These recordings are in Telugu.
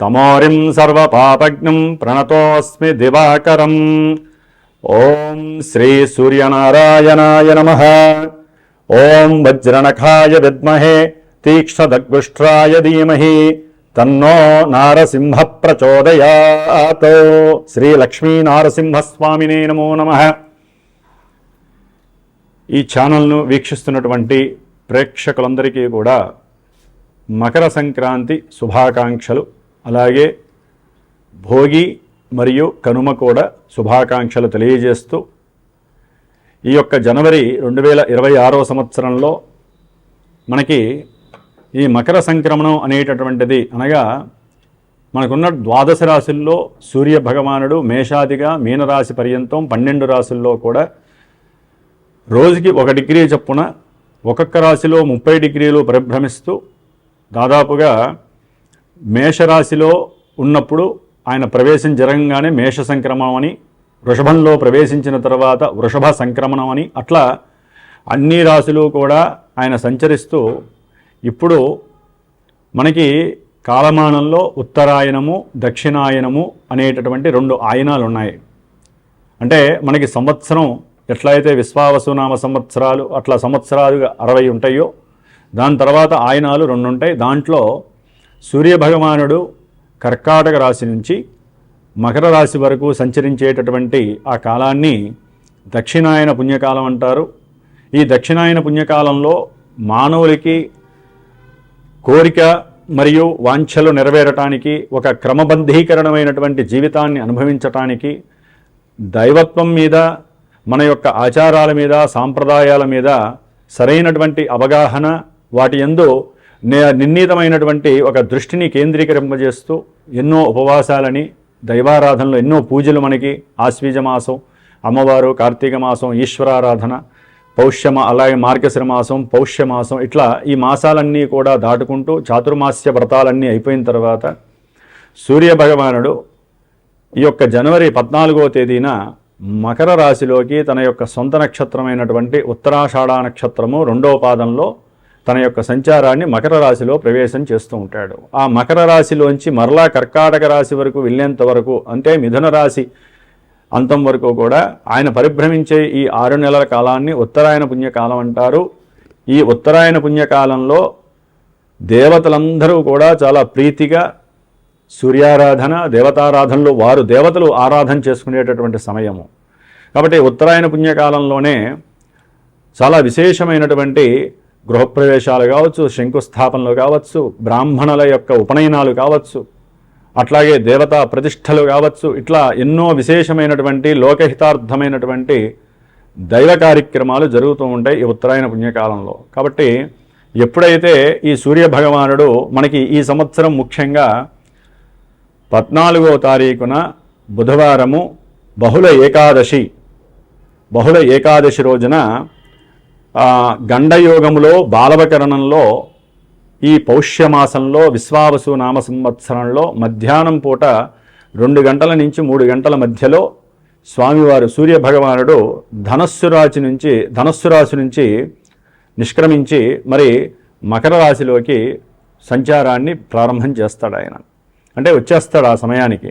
తమోరిం సర్వపాపజ్ఞం ప్రణతోస్మి దివాకరం. ఓం శ్రీ సూర్యనారాయణాయ నమ. ఓం వజ్రనఖాయ విద్మహే తీక్ష్ణదగ్గుష్ట్రాయ ధీమహి. తన్నో నారసింహ ప్రచోదయాత్. శ్రీ లక్ష్మీ నారసింహస్వామినే నమో నమః. ఈ ఛానల్ను వీక్షిస్తున్నటువంటి ప్రేక్షకులందరికీ కూడా మకర సంక్రాంతి శుభాకాంక్షలు. అలాగే భోగి మరియు కనుమ కూడా శుభాకాంక్షలు తెలియజేస్తూ ఈ యొక్క జనవరి రెండు వేల ఇరవై ఆరో సంవత్సరంలో మనకి ఈ మకర సంక్రమణం అనేటటువంటిది అనగా మనకున్న ద్వాదశ రాశుల్లో సూర్య భగవానుడు మేషాదిగా మీనరాశి పర్యంతం పన్నెండు రాశుల్లో కూడా రోజుకి ఒక డిగ్రీ చొప్పున ఒక్కొక్క రాశిలో ముప్పై డిగ్రీలు పరిభ్రమిస్తూ దాదాపుగా మేషరాశిలో ఉన్నప్పుడు ఆయన ప్రవేశం జరగంగానే మేష సంక్రమణం అని వృషభంలో ప్రవేశించిన తర్వాత వృషభ సంక్రమణం అని అట్లా అన్ని రాశులు కూడా ఆయన సంచరిస్తూ ఇప్పుడు మనకి కాలమానంలో ఉత్తరాయణము దక్షిణాయనము అనేటటువంటి రెండు ఆయనాలు ఉన్నాయి అంటే మనకి సంవత్సరం ఎట్లయితే విశ్వావసునామ సంవత్సరాలు అట్లా సంవత్సరాలుగా అరవై ఉంటాయో దాని తర్వాత ఆయనాలు రెండు ఉంటాయి దాంట్లో సూర్యభగవానుడు కర్కాటక రాశి నుంచి మకర రాశి వరకు సంచరించేటటువంటి ఆ కాలాన్ని దక్షిణాయన పుణ్యకాలం అంటారు. ఈ దక్షిణాయన పుణ్యకాలంలో మానవులకి కోరిక మరియు వాంఛలు నెరవేరటానికి ఒక క్రమబద్ధీకరణమైనటువంటి జీవితాన్ని అనుభవించటానికి దైవత్వం మీద మన యొక్క ఆచారాల మీద సాంప్రదాయాల మీద సరైనటువంటి అవగాహన వాటి ఎందు నిర్ణీతమైనటువంటి ఒక దృష్టిని కేంద్రీకరింపజేస్తూ ఎన్నో ఉపవాసాలని దైవారాధనలు ఎన్నో పూజలు మనకి ఆశ్వీజ మాసం అమ్మవారు కార్తీక మాసం ఈశ్వరారాధన పౌష్యమ అలాగే మార్గశిర మాసం పౌష్య మాసం ఇట్లా ఈ మాసాలన్నీ కూడా దాటుకుంటూ చాతుర్మాస్య వ్రతాలన్నీ అయిపోయిన తర్వాత సూర్య భగవానుడు ఈ యొక్క జనవరి పద్నాలుగో తేదీన మకర రాశిలోకి తన యొక్క సొంత నక్షత్రమైనటువంటి ఉత్తరాషాఢ నక్షత్రము రెండవ పాదంలో తన యొక్క సంచారాన్ని మకర రాశిలో ప్రవేశం చేస్తూ ఉంటాడు. ఆ మకర రాశిలోంచి మరలా కర్కాటక రాశి వరకు వెళ్ళేంత వరకు అంటే మిథున రాశి అంతం వరకు కూడా ఆయన పరిభ్రమించే ఈ ఆరు నెలల కాలాన్ని ఉత్తరాయణ పుణ్యకాలం అంటారు. ఈ ఉత్తరాయణ పుణ్యకాలంలో దేవతలందరూ కూడా చాలా ప్రీతిగా సూర్యారాధన దేవతారాధనలో వారు దేవతలు ఆరాధన చేసుకునేటటువంటి సమయము. కాబట్టి ఉత్తరాయణ పుణ్యకాలంలోనే చాలా విశేషమైనటువంటి గృహప్రవేశాలు కావచ్చు శంకుస్థాపనలు కావచ్చు బ్రాహ్మణుల యొక్క ఉపనయనాలు కావచ్చు అట్లాగే దేవతా ప్రతిష్టలు కావచ్చు ఇట్లా ఎన్నో విశేషమైనటువంటి లోకహితార్థమైనటువంటి దైవ కార్యక్రమాలు జరుగుతూ ఉంటాయి ఈ ఉత్తరాయణ పుణ్యకాలంలో. కాబట్టి ఎప్పుడైతే ఈ సూర్య భగవానుడు మనకి ఈ సంవత్సరం ముఖ్యంగా పద్నాలుగో తారీఖున బుధవారము బహుళ ఏకాదశి బహుళ ఏకాదశి రోజున గండయోగములో బాలవకరణంలో ఈ పౌష్యమాసంలో విశ్వావసు నామ సంవత్సరంలో మధ్యాహ్నం పూట రెండు గంటల నుంచి మూడు గంటల మధ్యలో స్వామివారు సూర్య భగవానుడు ధనస్సు రాశి నుంచి ధనస్సు రాశి నుంచి నిష్క్రమించి మరి మకర రాశిలోకి సంచారాన్ని ప్రారంభం చేస్తాడు ఆయన అంటే వచ్చేస్తాడు ఆ సమయానికి.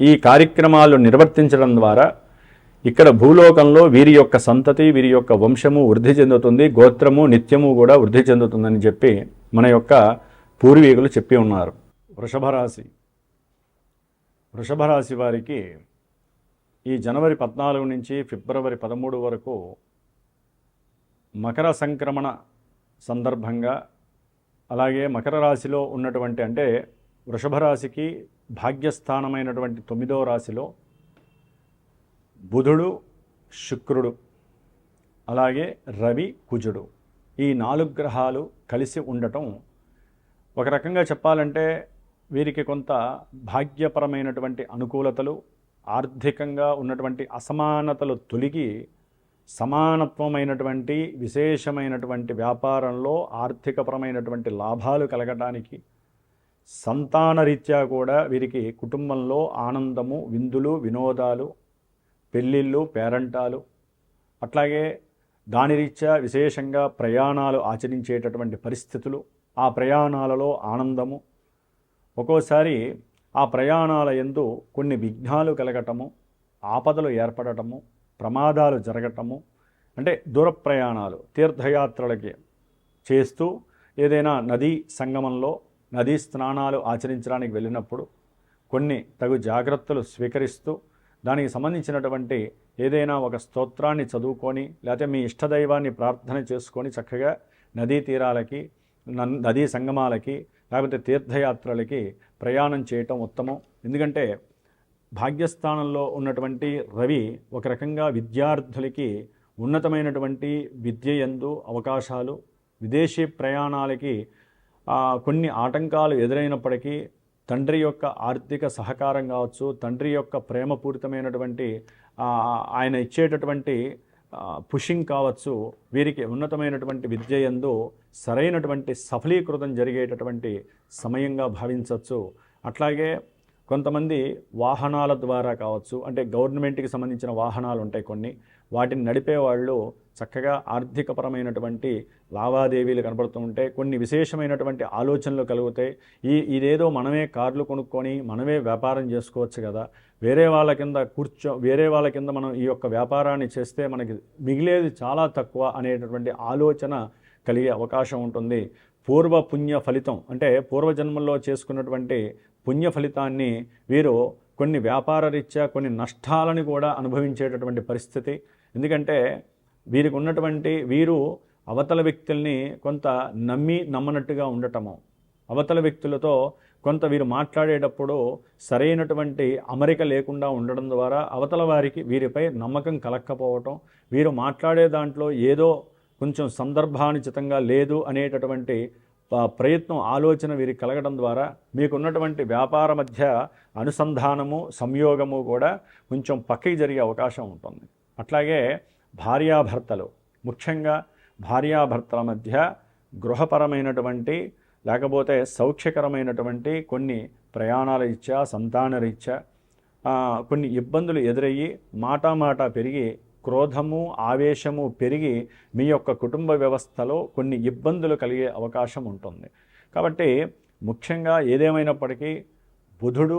ఈ కార్యక్రమాలు నిర్వర్తించడం ద్వారా ఇక్కడ భూలోకంలో వీరి యొక్క సంతతి వీరి యొక్క వంశము వృద్ధి చెందుతుంది గోత్రము నిత్యము కూడా వృద్ధి చెందుతుందని చెప్పి మన యొక్క పూర్వీకులు చెప్పి ఉన్నారు. వృషభరాశి. వృషభరాశి వారికి ఈ జనవరి పద్నాలుగు నుంచి ఫిబ్రవరి పదమూడు వరకు మకర సంక్రమణ సందర్భంగా అలాగే మకర రాశిలో ఉన్నటువంటి అంటే వృషభ రాశికి భాగ్యస్థానమైనటువంటి తొమ్మిదవ రాశిలో బుధుడు శుక్రుడు అలాగే రవి కుజుడు ఈ నాలుగు గ్రహాలు కలిసి ఉండటం ఒక రకంగా చెప్పాలంటే వీరికి కొంత భాగ్యపరమైనటువంటి అనుకూలతలు ఆర్థికంగా ఉన్నటువంటి అసమానతలు తొలగి సమానత్వమైనటువంటి విశేషమైనటువంటి వ్యాపారంలో ఆర్థికపరమైనటువంటి లాభాలు కలగటానికి సంతానరీత్యా కూడా వీరికి కుటుంబంలో ఆనందము విందులు వినోదాలు పెళ్ళిళ్ళు పేరంటాలు అట్లాగే దాని రీత్యా విశేషంగా ప్రయాణాలు ఆచరించేటటువంటి పరిస్థితులు ఆ ప్రయాణాలలో ఆనందము. ఒక్కోసారి ఆ ప్రయాణాల ఎందు కొన్ని విఘ్నాలు కలగటము ఆపదలు ఏర్పడటము ప్రమాదాలు జరగటము అంటే దూర ప్రయాణాలు తీర్థయాత్రలకి చేస్తూ ఏదైనా నదీ సంగమంలో నదీ స్నానాలు ఆచరించడానికి వెళ్ళినప్పుడు కొన్ని తగు జాగ్రత్తలు స్వీకరిస్తూ దానికి సంబంధించినటువంటి ఏదైనా ఒక స్తోత్రాన్ని చదువుకొని లేకపోతే మీ ఇష్టదైవాన్ని ప్రార్థన చేసుకొని చక్కగా నదీ తీరాలకి నన్- నదీ సంగమాలకి లేకపోతే తీర్థయాత్రలకి ప్రయాణం చేయటం ఉత్తమం. ఎందుకంటే భాగ్యస్థానంలో ఉన్నటువంటి రవి ఒక రకంగా విద్యార్థులకి ఉన్నతమైనటువంటి విద్య యందు అవకాశాలు విదేశీ ప్రయాణాలకి కొన్ని ఆటంకాలు ఎదురైనప్పటికీ తండ్రి యొక్క ఆర్థిక సహకారం కావచ్చు తండ్రి యొక్క ప్రేమపూరితమైనటువంటి ఆయన ఇచ్చేటటువంటి పుషింగ్ కావచ్చు వీరికి ఉన్నతమైనటువంటి విద్య ఎందు సరైనటువంటి సఫలీకృతం జరిగేటటువంటి సమయంగా భావించవచ్చు. అట్లాగే కొంతమంది వాహనాల ద్వారా కావచ్చు అంటే గవర్నమెంట్కి సంబంధించిన వాహనాలు ఉంటాయి కొన్ని. వాటిని నడిపే వాళ్ళు చక్కగా ఆర్థికపరమైనటువంటి లావాదేవీలు కనబడుతూ ఉంటాయి కొన్ని విశేషమైనటువంటి ఆలోచనలు కలుగుతాయి ఈ ఇదేదో మనమే కార్లు కొనుక్కొని మనమే వ్యాపారం చేసుకోవచ్చు కదా. వేరే వాళ్ళ కింద కూర్చో వేరే వాళ్ళ కింద మనం ఈ యొక్క వ్యాపారాన్ని చేస్తే మనకి మిగిలేది చాలా తక్కువ అనేటటువంటి ఆలోచన కలిగే అవకాశం ఉంటుంది. పూర్వ పుణ్య ఫలితం అంటే పూర్వజన్మల్లో చేసుకున్నటువంటి పుణ్య ఫలితాన్ని వీరు కొన్ని వ్యాపార రీత్యా కొన్ని నష్టాలను కూడా అనుభవించేటటువంటి పరిస్థితి ఎందుకంటే వీరికి ఉన్నటువంటి వీరు అవతల వ్యక్తుల్ని కొంత నమ్మి నమ్మనట్టుగా ఉండటము. అవతల వ్యక్తులతో కొంత వీరు మాట్లాడేటప్పుడు సరైనటువంటి అమరిక లేకుండా ఉండడం ద్వారా అవతల వారికి వీరిపై నమ్మకం కలక్కపోవటం వీరు మాట్లాడే దాంట్లో ఏదో కొంచెం సందర్భానుచితంగా లేదు అనేటటువంటి ప్రయత్నం ఆలోచన వీరికి కలగడం ద్వారా మీకున్నటువంటి వ్యాపార మధ్య అనుసంధానము సంయోగము కూడా కొంచెం పక్కకి జరిగే అవకాశం ఉంటుంది. అట్లాగే భార్యాభర్తలు ముఖ్యంగా భార్యాభర్తల మధ్య గృహపరమైనటువంటి లేకపోతే సౌఖ్యకరమైనటువంటి కొన్ని ప్రయాణాల రీత్యా సంతాన రీత్యా కొన్ని ఇబ్బందులు ఎదురయ్యి మాటామాట పెరిగి క్రోధము ఆవేశము పెరిగి మీ యొక్క కుటుంబ వ్యవస్థలో కొన్ని ఇబ్బందులు కలిగే అవకాశం ఉంటుంది. కాబట్టి ముఖ్యంగా ఏదేమైనప్పటికీ బుధుడు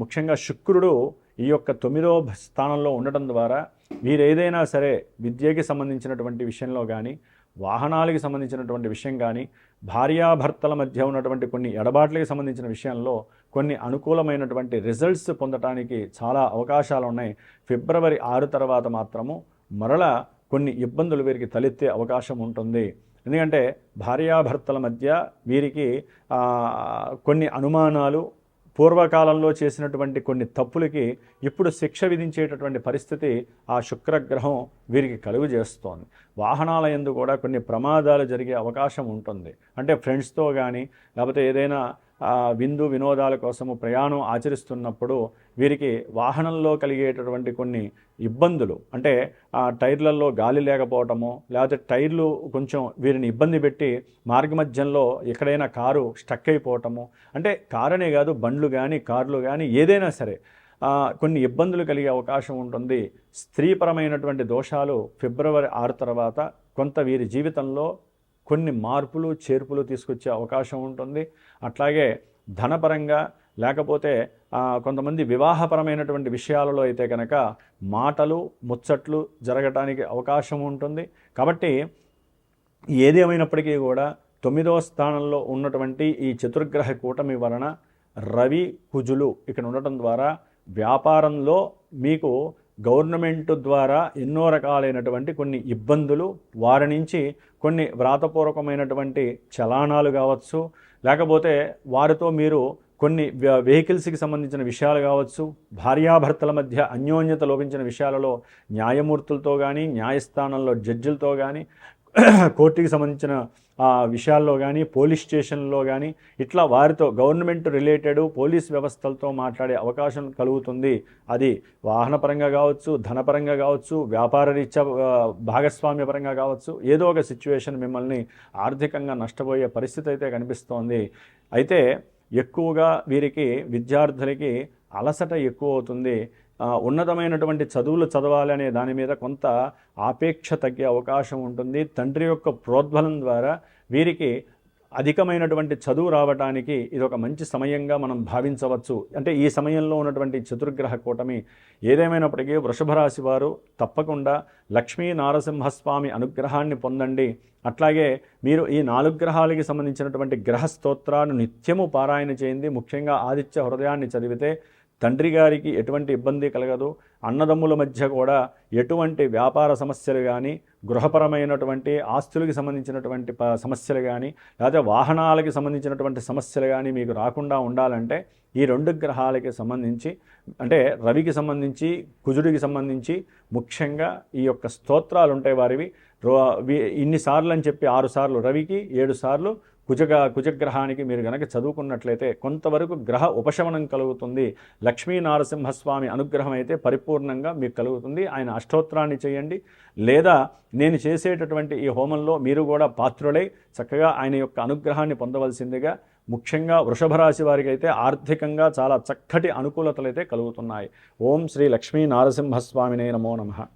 ముఖ్యంగా శుక్రుడు ఈ యొక్క తొమ్మిదో స్థానంలో ఉండటం ద్వారా వీరు ఏదైనా సరే విద్యకి సంబంధించినటువంటి విషయంలో కానీ వాహనాలకి సంబంధించినటువంటి విషయం కానీ భార్యాభర్తల మధ్య ఉన్నటువంటి కొన్ని ఎడబాట్లకి సంబంధించిన విషయంలో కొన్ని అనుకూలమైనటువంటి రిజల్ట్స్ పొందటానికి చాలా అవకాశాలు ఉన్నాయి ఫిబ్రవరి ఆరు తర్వాత మాత్రము మరలా కొన్ని ఇబ్బందులు వీరికి తలెత్తే అవకాశం ఉంటుంది. ఎందుకంటే భార్యాభర్తల మధ్య వీరికి కొన్ని అనుమానాలు పూర్వకాలంలో చేసినటువంటి కొన్ని తప్పులకి ఇప్పుడు శిక్ష విధించేటటువంటి పరిస్థితి ఆ శుక్రగ్రహం వీరికి కలుగు చేస్తోంది. వాహనాల ఎందు కూడా కొన్ని ప్రమాదాలు జరిగే అవకాశం ఉంటుంది. అంటే ఫ్రెండ్స్తో కానీ లేకపోతే ఏదైనా విందు వినోదాల కోసము ప్రయాణం ఆచరిస్తున్నప్పుడు వీరికి వాహనంలో కలిగేటటువంటి కొన్ని ఇబ్బందులు అంటే టైర్లలో గాలి లేకపోవటము లేకపోతే టైర్లు కొంచెం వీరిని ఇబ్బంది పెట్టి మార్గమధ్యంలో ఎక్కడైనా కారు స్టక్ అయిపోవటము అంటే కారనే కాదు బండ్లు కానీ కార్లు కానీ ఏదైనా సరే కొన్ని ఇబ్బందులు కలిగే అవకాశం ఉంటుంది. స్త్రీపరమైనటువంటి దోషాలు ఫిబ్రవరి ఆరు తర్వాత కొంత వీరి జీవితంలో కొన్ని మార్పులు చేర్పులు తీసుకొచ్చే అవకాశం ఉంటుంది. అట్లాగే ధనపరంగా లేకపోతే కొంతమంది వివాహపరమైనటువంటి విషయాలలో అయితే కనుక మాటలు ముచ్చట్లు జరగటానికి అవకాశం ఉంటుంది. కాబట్టి ఏదేమైనప్పటికీ కూడా తొమ్మిదవ స్థానంలో ఉన్నటువంటి ఈ చతుర్గ్రహ కూటమి వలన రవి కుజులు ఇక్కడ ఉండటం ద్వారా వ్యాపారంలో మీకు గవర్నమెంట్ ద్వారా ఎన్నో రకాలైనటువంటి కొన్ని ఇబ్బందులు వారి నుంచి కొన్ని వ్రాతపూర్వకమైనటువంటి చలానాలు కావచ్చు లేకపోతే వారితో మీరు కొన్ని వెహికల్స్కి సంబంధించిన విషయాలు కావచ్చు భార్యాభర్తల మధ్య అన్యోన్యత లోపించిన విషయాలలో న్యాయమూర్తులతో కానీ న్యాయస్థానంలో జడ్జిలతో కానీ కోర్టుకి సంబంధించిన విషయాల్లో కానీ పోలీస్ స్టేషన్లో కానీ ఇట్లా వారితో గవర్నమెంట్ రిలేటెడ్ పోలీస్ వ్యవస్థలతో మాట్లాడే అవకాశం కలుగుతుంది. అది వాహనపరంగా కావచ్చు ధనపరంగా కావచ్చు వ్యాపార రీత్యా భాగస్వామ్య భాగస్వామ్యపరంగా కావచ్చు ఏదో ఒక సిచ్యువేషన్ మిమ్మల్ని ఆర్థికంగా నష్టపోయే పరిస్థితి అయితే కనిపిస్తోంది. అయితే ఎక్కువగా వీరికి విద్యార్థులకి అలసట ఎక్కువ అవుతుంది. ఉన్నతమైనటువంటి చదువులు చదవాలి అనే దాని మీద కొంత ఆపేక్ష తగ్గే అవకాశం ఉంటుంది. తండ్రి యొక్క ప్రోద్బలం ద్వారా వీరికి అధికమైనటువంటి చదువు రావడానికి ఇది ఒక మంచి సమయంగా మనం భావించవచ్చు. అంటే ఈ సమయంలో ఉన్నటువంటి చతుర్గ్రహ కూటమి ఏదేమైనప్పటికీ వృషభ రాశి వారు తప్పకుండా లక్ష్మీ నారసింహస్వామి అనుగ్రహాన్ని పొందండి. అట్లాగే మీరు ఈ నాలుగు గ్రహాలకి సంబంధించినటువంటి గ్రహ స్తోత్రాన్ని నిత్యము పారాయణ చేయండి. ముఖ్యంగా ఆదిత్య హృదయాన్ని చదివితే తండ్రి గారికి ఎటువంటి ఇబ్బంది కలగదు. అన్నదమ్ముల మధ్య కూడా ఎటువంటి వ్యాపార సమస్యలు కానీ గృహపరమైనటువంటి ఆస్తులకి సంబంధించినటువంటి సమస్యలు కానీ లేదా వాహనాలకి సంబంధించినటువంటి సమస్యలు కానీ మీకు రాకుండా ఉండాలంటే ఈ రెండు గ్రహాలకి సంబంధించి అంటే రవికి సంబంధించి కుజుడికి సంబంధించి ముఖ్యంగా ఈ యొక్క స్తోత్రాలు ఉంటాయి వారివి. రో- ఇన్నిసార్లు అని చెప్పి ఆరు సార్లు రవికి ఏడు సార్లు కుజగ కుజగ్రహానికి మీరు గనక చదువుకున్నట్లయితే కొంతవరకు గ్రహ ఉపశమనం కలుగుతుంది. లక్ష్మీ నారసింహస్వామి అనుగ్రహం అయితే పరిపూర్ణంగా మీకు కలుగుతుంది. ఆయన అష్టోత్తరాన్ని చేయండి. లేదా నేను చేసేటటువంటి ఈ హోమంలో మీరు కూడా పాత్రులై చక్కగా ఆయన యొక్క అనుగ్రహాన్ని పొందవలసిందిగా ముఖ్యంగా వృషభ రాశి వారికి అయితే ఆర్థికంగా చాలా చక్కటి అనుకూలతలు అయితే కలుగుతున్నాయి. ఓం శ్రీ లక్ష్మీ నారసింహస్వామినే నమో నమః.